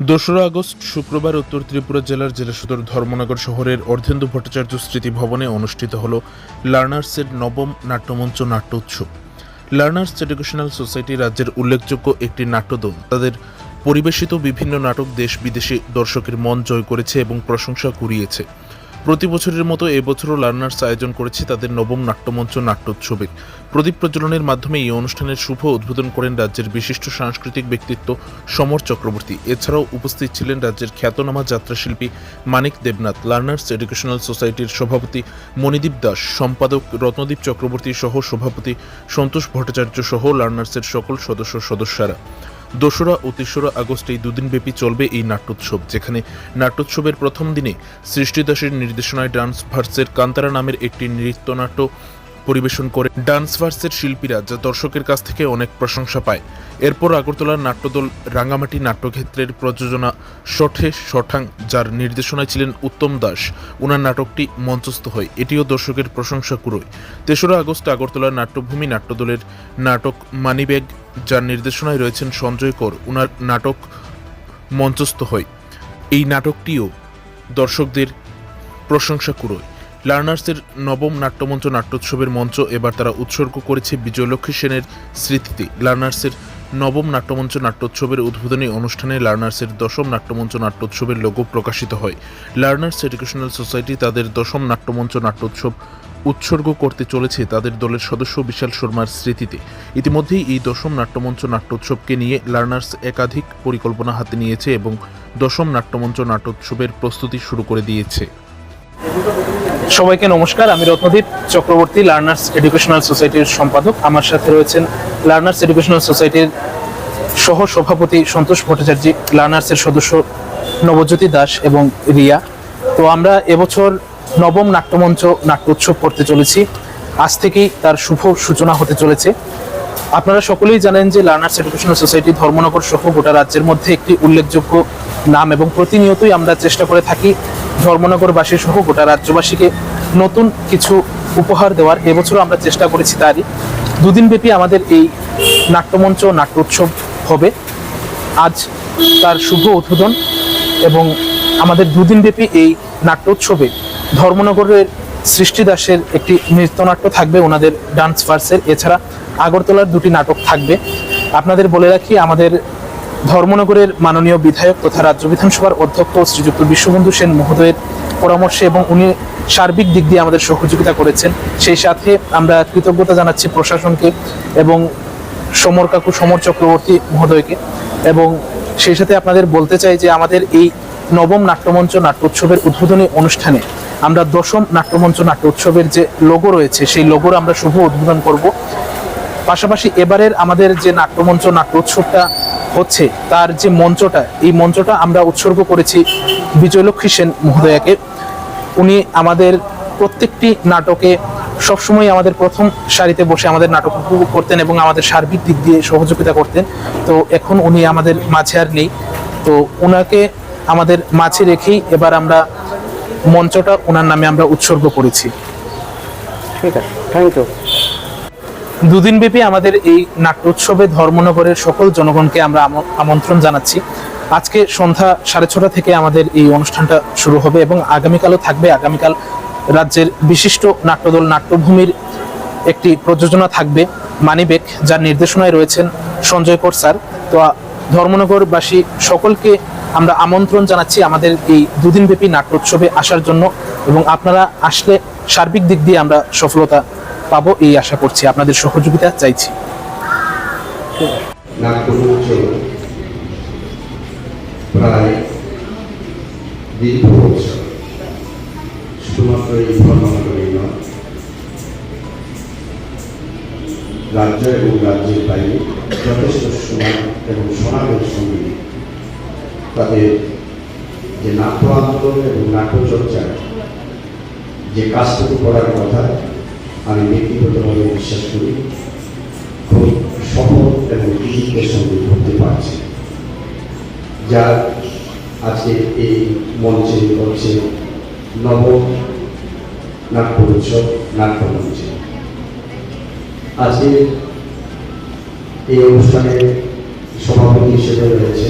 দোসরা আগস্ট, শুক্রবার উত্তর ত্রিপুরা জেলার জেলা সদর ধর্মনগর শহরের অর্ধেন্দু ভট্টাচার্য স্মৃতি ভবনে অনুষ্ঠিত হল লার্নার্সের নবম নাট্যমঞ্চ নাট্য উৎসব লার্নার্স এডুকেশনাল সোসাইটি রাজ্যের উল্লেখযোগ্য একটি নাট্যদল। তাদের পরিবেশিত বিভিন্ন নাটক দেশ বিদেশে দর্শকের মন জয় করেছে এবং প্রশংসা কুড়িয়েছে। প্রতি বছরের মতো এবছরও লার্নার্স আয়োজন করেছে তাদের নবম নাট্যমঞ্চ নাট্যোৎসবের প্রদীপ প্রজ্বলনের মাধ্যমে এই অনুষ্ঠানের শুভ উদ্বোধন করেন রাজ্যের বিশিষ্ট সাংস্কৃতিক ব্যক্তিত্ব সমর চক্রবর্তী। এছাড়াও উপস্থিত ছিলেন রাজ্যের খ্যাতনামা যাত্রাশিল্পী মানিক দেবনাথ, লার্নার্স এডুকেশনাল সোসাইটির সভাপতি মণিদীপ দাস, সম্পাদক রত্নদীপ চক্রবর্তী সহ সভাপতি সন্তোষ ভট্টাচার্য সহ লার্নার্সের সকল সদস্য সদস্যরা। দোসরা ও তেসরা আগস্ট এই দুদিনব্যাপী চলবে এই নাট্যোৎসব, যেখানে নাট্যোৎসবের প্রথম দিনে সৃষ্টিদাসের নির্দেশনায় ডান্স ভার্সের কান্তারা নামের একটি নৃত্যনাট্য পরিবেশন করে ডান্স ভার্সের শিল্পীরা যা দর্শকের কাছ থেকে অনেক প্রশংসা পায়। এরপর আগরতলার নাট্যদল রাঙ্গামাটি নাট্যক্ষেত্রের প্রযোজনা শঠে শঠাং, যার নির্দেশনায় ছিলেন উত্তম দাস। ওনার নাটকটি মঞ্চস্থ হয়। এটিও দর্শকের প্রশংসা কুড়োয়। তেসরা আগস্ট আগরতলার নাট্যভূমি নাট্যদলের নাটক মানিব্যাগ, যার নির্দেশনায় রয়েছেন সঞ্জয় কর। ওনার নাটক মঞ্চস্থ হয়। এই নাটকটিও দর্শকদের প্রশংসা কুড়োয়। লার্নার্সের নবম নাট্যমঞ্চ নাট্যোৎসবের মঞ্চ এবার তারা উৎসর্গ করেছে বিজয়লক্ষ্মী সেনের স্মৃতিতে। লার্নার্সের নবম নাট্যমঞ্চ নাট্যোৎসবের উদ্বোধনী অনুষ্ঠানে লার্নার্সের দশম নাট্যমঞ্চ নাট্যোৎসবের লোগো প্রকাশিত হয়। লার্নার্স এডুকেশনাল সোসাইটি তাদের দশম নাট্যমঞ্চ নাট্যোৎসব উৎসর্গ করতে চলেছে তাদের দলের সদস্য বিশাল শর্মার স্মৃতিতে। ইতিমধ্যেই এই দশম নাট্যমঞ্চ নাট্যোৎসবকে নিয়ে লার্নার্স একাধিক পরিকল্পনা হাতে নিয়েছে এবং দশম নাট্যমঞ্চ নাট্যোৎসবের প্রস্তুতি শুরু করে দিয়েছে। সবাইকে নমস্কার, আমি রত্নদীপ চক্রবর্তী লার্নার্স এডুকেশনাল সোসাইটির সম্পাদক। আমার সাথে রয়েছেন লার্নার্স এডুকেশনাল সোসাইটির সহ সভাপতি সন্তোষ ভট্টাচার্য লার্নার্সের সদস্য নবজ্যোতি দাস এবং রিয়া। তো আমরা এবছর নবম নাট্যমঞ্চ নাট্য উৎসব করতে চলেছি। আজ থেকেই তার শুভ সূচনা হতে চলেছে। আপনারা সকলেই জানেন যে লার্নার্স এডুকেশনাল সোসাইটি ধর্মনগর সহ গোটা রাজ্যের মধ্যে একটি উল্লেখযোগ্য নাম এবং প্রতিনিয়তই আমরা চেষ্টা করে থাকি ধর্মনগরবাসী সহ গোটা রাজ্যবাসীকে নতুন কিছু উপহার দেওয়ার এবছরও আমরা চেষ্টা করেছি তারই। দুদিন ব্যাপী আমাদের এই নাট্যমঞ্চ নাট্য উৎসব হবে। আজ তার শুভ উদ্বোধন এবং আমাদের দুদিন ব্যাপী এই নাট্যোৎসবে ধর্মনগরের সৃষ্টি দাসের একটি নৃত্যনাট্য থাকবে, ওনাদের ডান্স ফার্সের এছাড়া আগরতলার দুটি নাটক থাকবে। আপনাদের বলে রাখি, আমাদের ধর্মনগরের মাননীয় বিধায়ক তথা রাজ্য বিধানসভার অধ্যক্ষ শ্রীযুক্ত বিশ্ববন্ধু সেন মহোদয়ের পরামর্শে এবং উনি সার্বিক দিক দিয়ে আমাদের সহযোগিতা করেছেন। সেই সাথে আমরা কৃতজ্ঞতা জানাচ্ছি প্রশাসনকে এবং সমর কাকু, সমর চক্রবর্তী মহোদয়কে। এবং সেই সাথে আপনাদের বলতে চাই যে আমাদের এই নবম নাট্যমঞ্চ নাট্যোৎসবের উদ্বোধনী অনুষ্ঠানে আমরা দশম নাট্যমঞ্চ নাট্য উৎসবের যে লোগো রয়েছে, সেই লোগোর আমরা শুভ উদ্বোধন করব। পাশাপাশি এবারের আমাদের যে নাট্যমঞ্চ নাট্য উৎসবটা হচ্ছে, তার যে মঞ্চটা, এই মঞ্চটা আমরা উৎসর্গ করেছি বিজয়লক্ষ্মী সেন মহোদয়াকে। উনি আমাদের প্রত্যেকটি নাটকে সবসময় আমাদের প্রথম সারিতে বসে আমাদের নাটক উপভোগ করতেন এবং আমাদের সার্বিক দিক দিয়ে সহযোগিতা করতেন। তো এখন উনি আমাদের মাঝে আর নেই। তো ওনাকে আমাদের মাঝে রেখেই এবার আমরা মঞ্চটা ওনার নামে আমরা উৎসর্গ করেছি। ঠিক আছে। থ্যাংক ইউ দুদিন ব্যাপী আমাদের এই নাট্য উৎসবে ধর্মনগরের সকল জনগণকে আমরা আম- আমন্ত্রণ জানাচ্ছি। আজকে সন্ধ্যা সাড়ে ছটা থেকে আমাদের এই অনুষ্ঠানটা শুরু হবে এবং আগামীকালও থাকবে। আগামীকাল রাজ্যের বিশিষ্ট নাট্যদল নাট্যভূমির একটি প্রযোজনা থাকবে মানিবেক যার নির্দেশনায় রয়েছেন সঞ্জয় কর স্যার। তো ধর্মনগরবাসী সকলকে আমরা আমন্ত্রণ জানাচ্ছি আমাদের এই দুদিনব্যাপী নাট্য উৎসবে আসার জন্য এবং আপনারা আসলে সার্বিক দিক দিয়ে আমরা সফলতা পাবো এই আশা করছি। আপনাদের সহযোগিতা চাইছি। রাজ্য এবং রাজ্যের বাইরে যথেষ্ট এবং সঙ্গে তাদের যে নাট্য আন্দোলন এবং নাট্যচর্চার যে কাজটুকু করার কথা আমি ব্যক্তিগতভাবে বিশ্বাস করি খুব সফল এবং কৃতিত্বের সঙ্গে করতে পারছে। যা আজকে এই মঞ্চে করছে নব নাট্য উৎসব নাট্যমঞ্চে। আজকে এই অনুষ্ঠানে সভাপতি হিসেবে রয়েছে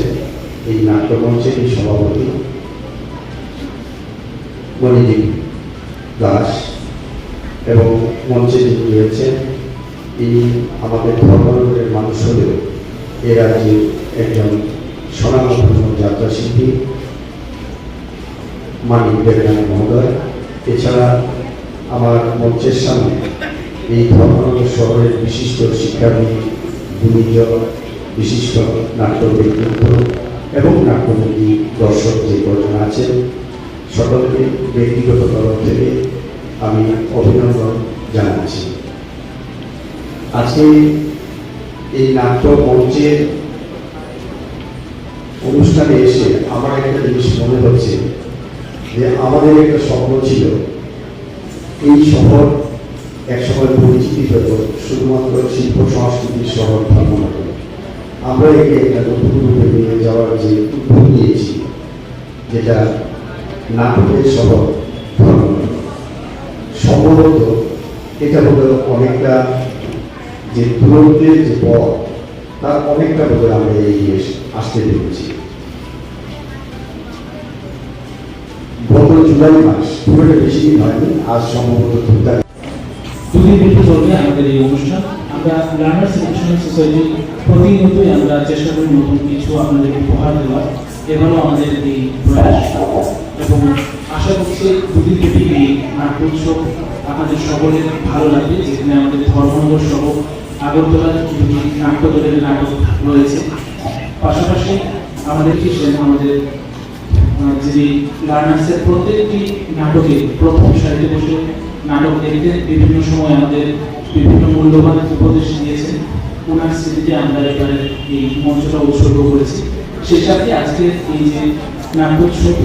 এই নাট্যমঞ্চের এই সভাপতি মণিদীপ দাস। এবং মঞ্চে যিনি রয়েছেন, তিনি আমাদের ধর্মান্তরের মানুষ হলেও এ রাজ্যের একজন স্বনামধন্য যাত্রা শিল্পী মানিক দেবরানী মহোদয়। এছাড়া আমার মঞ্চের সামনে এই ধর্মনগর শহরের বিশিষ্ট শিক্ষাবিদ গুণীজন বিশিষ্ট নাট্য ব্যক্তিত্ব এবং নাট্যমুখী দর্শক যে কজন আছেন, সকলকে ব্যক্তিগত তরফ থেকে আমি অভিনন্দন জানাচ্ছি। আজকে এই নাট্য মঞ্চের অনুষ্ঠানে এসে আমার একটা জিনিস মনে হচ্ছে যে আমাদের একটা স্বপ্ন ছিল। এই শহর একসময় পরিচিতি পেত শুধুমাত্র শিল্প সংস্কৃতির শহর ধর্মনগর আমরা একে একটা নতুন রূপে নিয়ে যাওয়ার যে উদ্যোগ নিয়েছি, যেটা নাটকের শহর। সম্ভবত এটা বোধ অনেকটা যে দূরত্বের যে পথ তার অনেকটা বোধ আমরা এগিয়ে আসতে পেরেছি। গত জুলাই মাস পুরোটা বেশি দিন হয়নি, আজ সম্ভবত দুদিন ব্যাপী চলবে আমাদের এই অনুষ্ঠান। আমরা লার্নার্স এডুকেশনাল সোসাইটি প্রতিনিয়তই আমরা চেষ্টা করি নতুন কিছু আপনাদেরকে উপহার দেওয়ার। এবারও আমাদের এই প্রয়াস এবং আশা করছি ব্যাপী এই নাট্য উৎসব আপনাদের সকলের ভালো লাগবে, যেখানে আমাদের ধর্মনগর সহ আগরতলার দুটি নাট্য দলের নাটক রয়েছে। পাশাপাশি আমাদের কি আমাদের যিনি লার্নার্সের প্রত্যেকটি নাটকে প্রথম সারিতে বসে নাটক দেখতে বিভিন্ন সময় আমাদের বিভিন্ন মূল্যবান উপদেশ দিয়েছেন। ওনার স্মৃতিতে আমরা এবারে এই মঞ্চটা উৎসর্গ করেছি। সেই সাথে আজকে এই যে নাট্যোৎসব